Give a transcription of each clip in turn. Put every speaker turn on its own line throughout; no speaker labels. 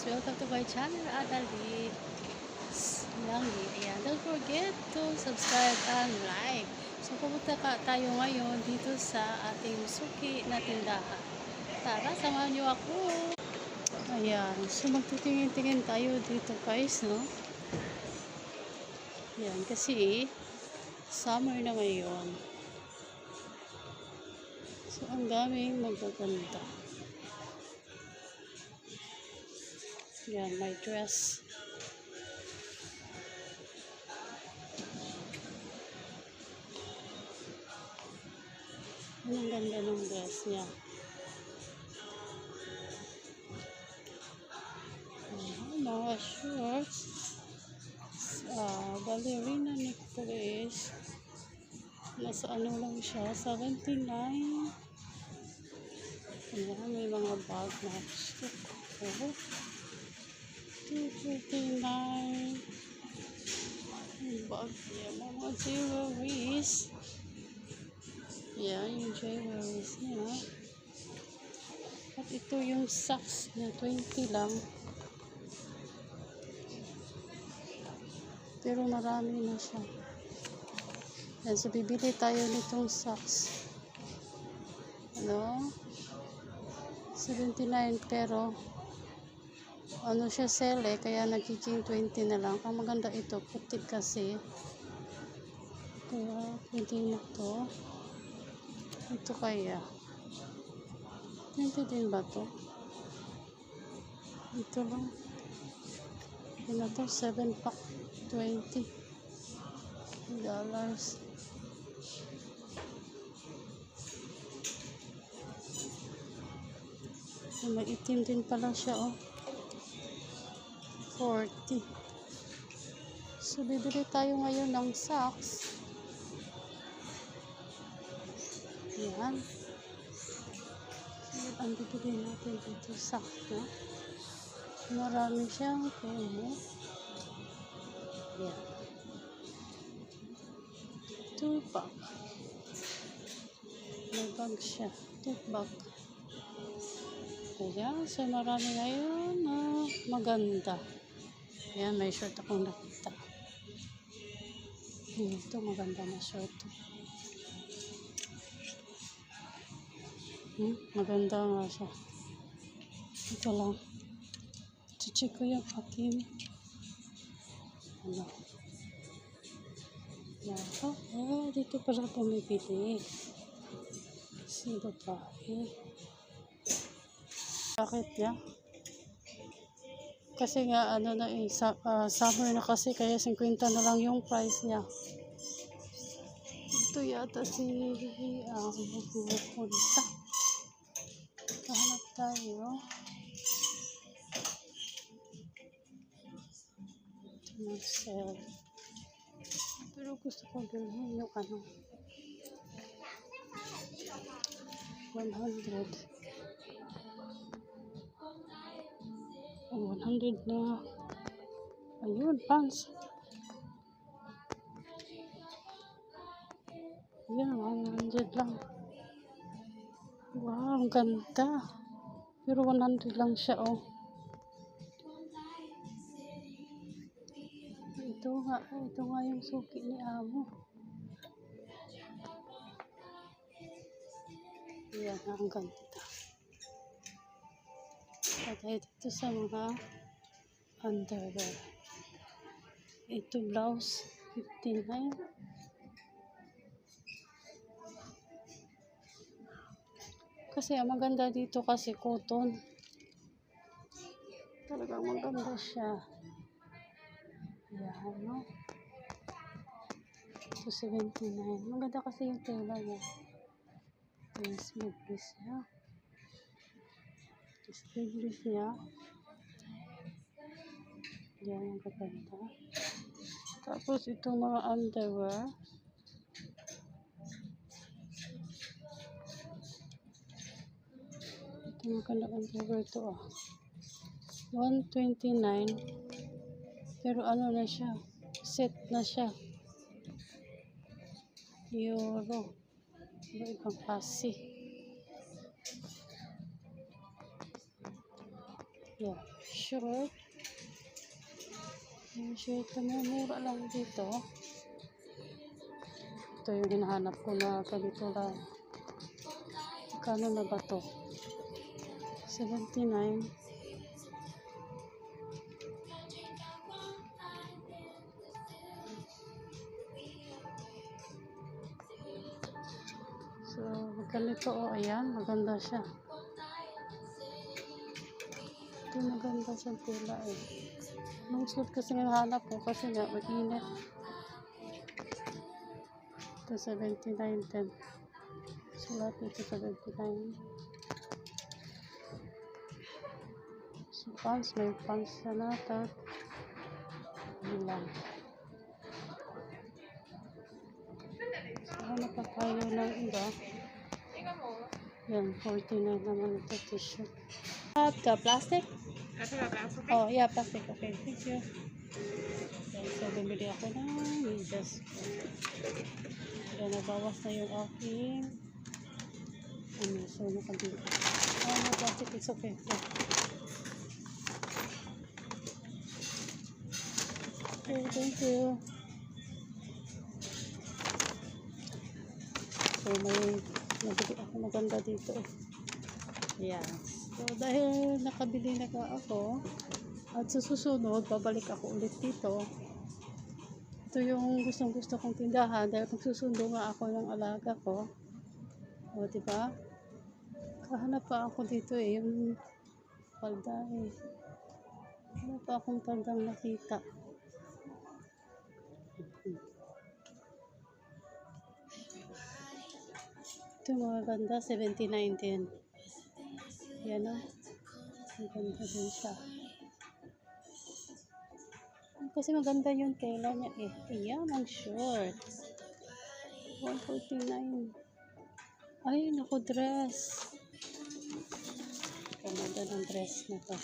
guys, welcome to my channel, Adali Langi. Ayan, don't forget to subscribe and like. So, pumunta ka tayo ngayon dito sa ating suki na tindahan. Tara, samahan niyo ako. Ayan, so magtitingin-tingin tayo dito guys, no? Ayan, kasi summer na ngayon. So, ang daming magaganda. Yan, my dress. Ang ganda ng dress niya. Mga shorts. Uh, ballerina necklace. Nasa ano lang siya, 79. Ayan, may mga bag stock. Oh. 239 yung bag niya mga jewelries yan yung jewelries niya at ito yung socks na 20 lang pero marami na siya. Yan so bibili tayo nitong socks. Ano? 79 pero ano siya sell eh, kaya nagiging 20 na lang. Ang maganda ito, puti kasi. Kaya, hindi na to. Ito kaya. 20 din ba to? Ito lang. Ito na to, 7 pack, 20 dollars. May itim din pala siya, oh. 40. So, bibili tayo ngayon ng socks. Yan. So, ang bibili natin dito socks, no? Marami siyang kemo. Yan. Two pack. May bag siya. Two bag. Ayan, so marami ngayon na maganda. Ayan, may short akong nakita. Ito, maganda na short. Hmm, maganda nga siya. Ito lang. Chichik ko yung aking ano. Oh, oh, dito pala pumipili. Si babae. Bakit niya? Kasi nga ano na eh, sa, ah, summer na kasi kaya 50 na lang yung price niya. Ito yata si um, pupunta. Kahanap tayo. Ito na sell. Pero gusto ko bilhin yung ano. 100. 100 na. Ayun, pants. Yan, 100 lang. Wow, ang ganda. Pero 100 lang siya, oh. Ito nga, ito nga yung suki ni Amo. Yan, ang ganda. Patay dito sa mga underwear. Ito blouse, 59. Kasi ang maganda dito kasi cotton. Talagang maganda siya. Yan, no? Ito 79. Maganda kasi yung tela niya. Ito yung sleeveless Sleeveless niya. Yan ang gaganda. Tapos itong mga underwear. Ito maganda underwear to ah. 129. Pero ano na siya? Set na siya. Euro. Iba ibang klase. Yeah, short. Yung short na mura lang dito. Ito yung hinahanap ko na ganito lang. Kano na ba to? 79. So, ganito o, oh, ayan, maganda siya. Ito maganda siyang tela eh. Nung suit kasi hinahanap ko kasi nga, mainit. Ito 79.10. Sulat ito 79. So, pants, may pants na natin. Yun lang. So, hanap pa tayo ng iba. Yan, 49 naman ito t-shirt. Ka, plastic? Oh, yeah, plastic. Okay, thank you. Yan, so, bumili ako ng medyas ko. Yan, nabawas na yung aking ano, so, nakabili. Oh, no plastic, it's okay. Yeah. Okay, thank you. So, may nabili ako maganda dito. Yan. So, dahil nakabili na ka ako, at sa susunod, babalik ako ulit dito. Ito yung gustong gusto kong tindahan dahil magsusundo nga ako ng alaga ko. O, diba? Kahanap pa ako dito eh, yung palda eh. Wala pa akong paldang nakita. Ito mga ganda, 79 din. Yan o. Ang ganda din siya. Kasi maganda yung tela niya eh. Ayan, ang short. 149. Ay, naku, dress. Ganda ng dress na to.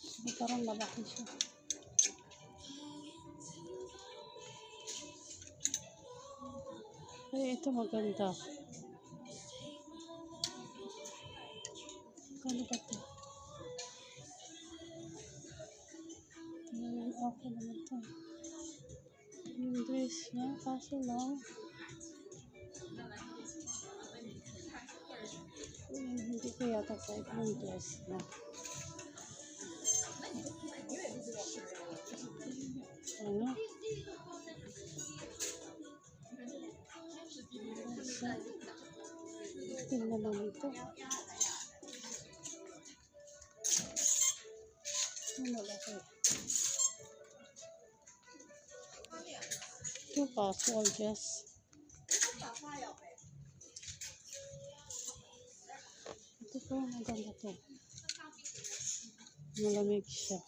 So, parang malaki siya. Ay, ito maganda. Kano ba ito? Tingnan ako naman ito. Yung dress niya, kaso lang. Hmm, hindi ko yata type ng dress niya. Ano? Tingnan naman ito. Ito casual dress. Ito po, maganda to. Malamig siya.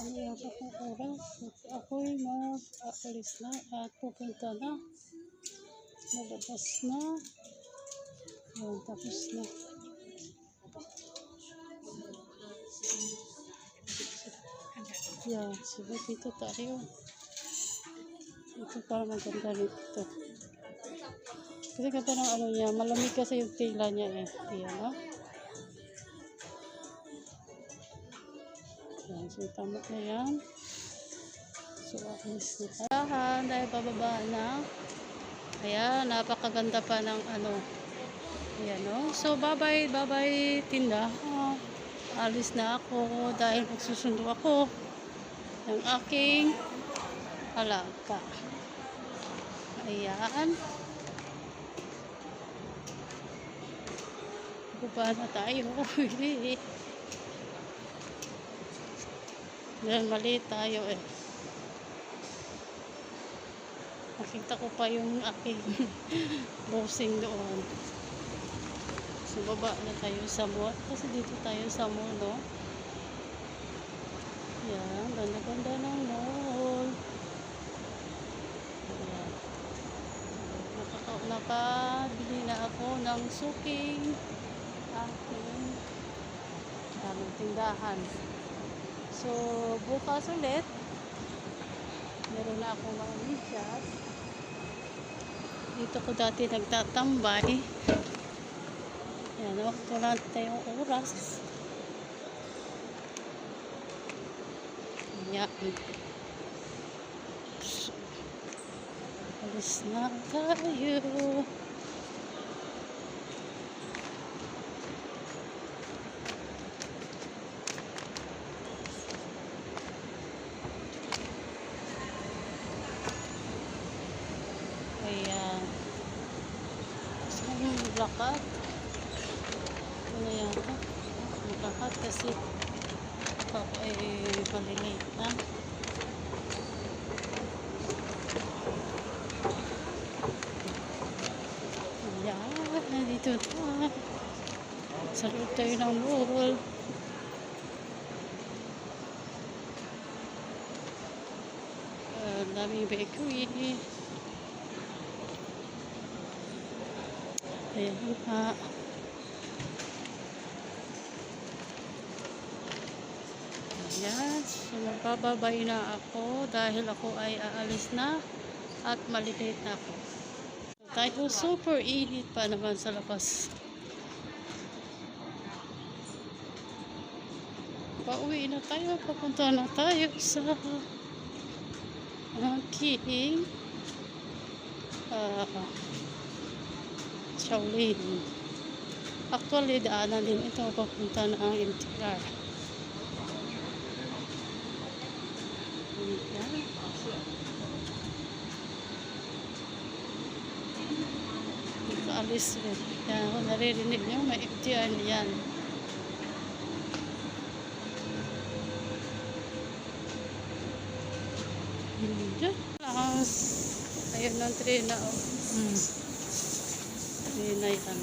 Ano yata kong oras? Ako'y mag-aalis na at pupunta na. Malabas na. Yan, tapos na. Yan, sige dito tayo. Ito para maganda rito. Kasi ganda ng ano niya, malamig kasi yung tela niya eh. Yan, no? Yan, so tamot na yan. So, alis na tayo. Dahil bababa na. Ayan, napakaganda pa ng ano. Ayan, no? So, bye-bye, bye-bye, tinda. Ah, alis na ako dahil magsusundo ako ng aking alaga. Ayan. Baba na tayo. Dahil mali tayo eh. Nakita ko pa yung aking bossing doon. So, na tayo sa mall. Kasi dito tayo sa mall, no? Yan, ganda-ganda ng mall. Ayan. Nakaka nakabili na ako ng suking aking anong tindahan. So, bukas ulit, Meron na akong mga medyas. Dito ko dati nagtatambay. Yan, wakto lang tayong oras. Yan. Alis na tayo. Kaya, saan yung lakad? Ito na yata. Lakad kasi ako ay malilate na. Ayan, nandito na. Sa loob tayo ng mall. Ah, Ang daming bakery. Ayan nga. Ayan. So, magbababay na ako dahil ako ay aalis na at malilate na ako. Tayo super init pa naman sa labas. Pauwi na tayo. Papunta na tayo sa aking ah Shaolin. Actually, daanan din ito papunta na ang MTR. Ayan. Dito alis rin. Yan, kung naririnig nyo, may MTR na yan. Diyan lang. Ayun ang train na. Oh. Hmm. Train na yan.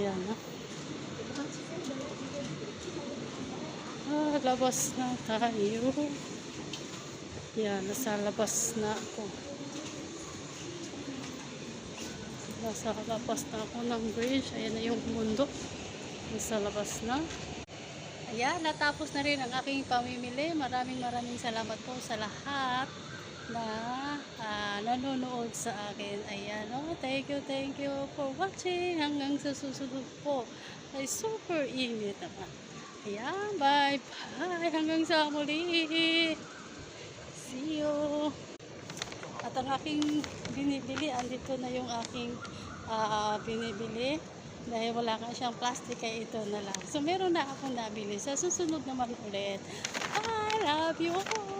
Yan. Ah, labas na tayo. Yan, nasa labas na ako. Nasa labas na ako ng bridge. Ayan na yung mundo. Nasa labas na. Ayan, natapos na rin ang aking pamimili. Maraming maraming salamat po sa lahat na ah, nanonood sa akin. Ayan, oh, thank you, thank you for watching. Hanggang sa susunod po ay super init naman. Ayan, bye bye. Hanggang sa muli. See you. At ang aking binibili, andito na yung aking ah, binibili. Dahil wala nga siyang plastic, kaya ito na lang. So, meron na akong nabili. Sa susunod naman ulit. I love you all.